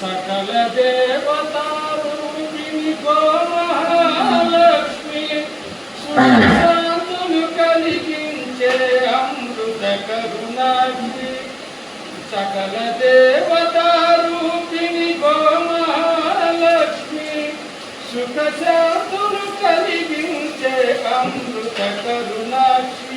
సకల దేవతారూపిణి గోమహాలక్ష్మి సుఖశాంతులు కలిగించే అమృత కరుణాక్షి సకల దేవతారూపిణి గోమహాలక్ష్మి సుఖశాంతులు కలిగించే అమృత కరుణాక్షి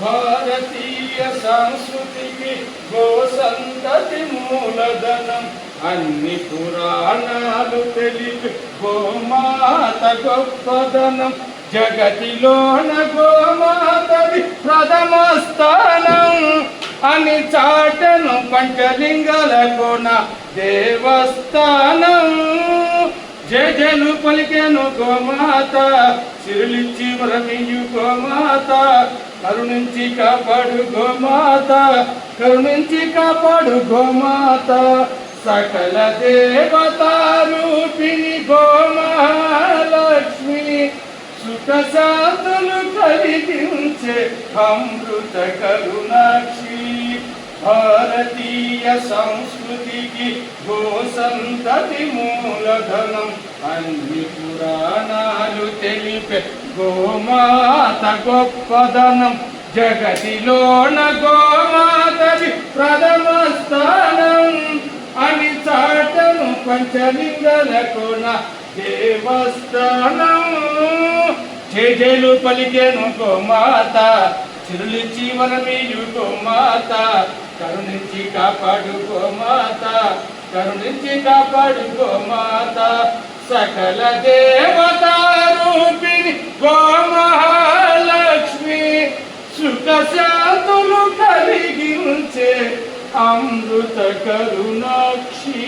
భారతీయ సంస్కృతికి గో సంతతి మూలధనం అన్ని పురాణాలు తెలిపి గోమాత గొప్పదనం. జగతిలోన గోమాతది ప్రథమ స్థానం అని చాటను పంచలింగల కోన దేవస్థానం. జజలు పలికెను గోమాత సిరులిచ్చి వరమియు గోమాత. కరుణించి కాపాడు గోమాత కరుణించి కాపాడు గోమాత. సకల దేవతారూపిణి గోమహాలక్ష్మి సుఖ శాంతులు కలిగించే అమృత కరుణాక్షి. భారతీయ సంస్కృతికి గో సంతతి మూలధనం. అన్ని పురాణాలు తెలిపే గోమాత గొప్పదనం. జగతిలోన గోమాతది ప్రద స్థానం అని చాటను పంచలింగల కోన దేవస్థానం. జేజేలు పలికెను గోమాత చిరులిచ్చి వరమీయు గోమాత కరుణించి కాపాడు గోమాత కరుణించి కాపాడు గోమాత. సకల దేవతారూపిణి గోమహాలక్ష్మి సుఖ శాంతులు కలిగించే అమృత కరుణాక్షి.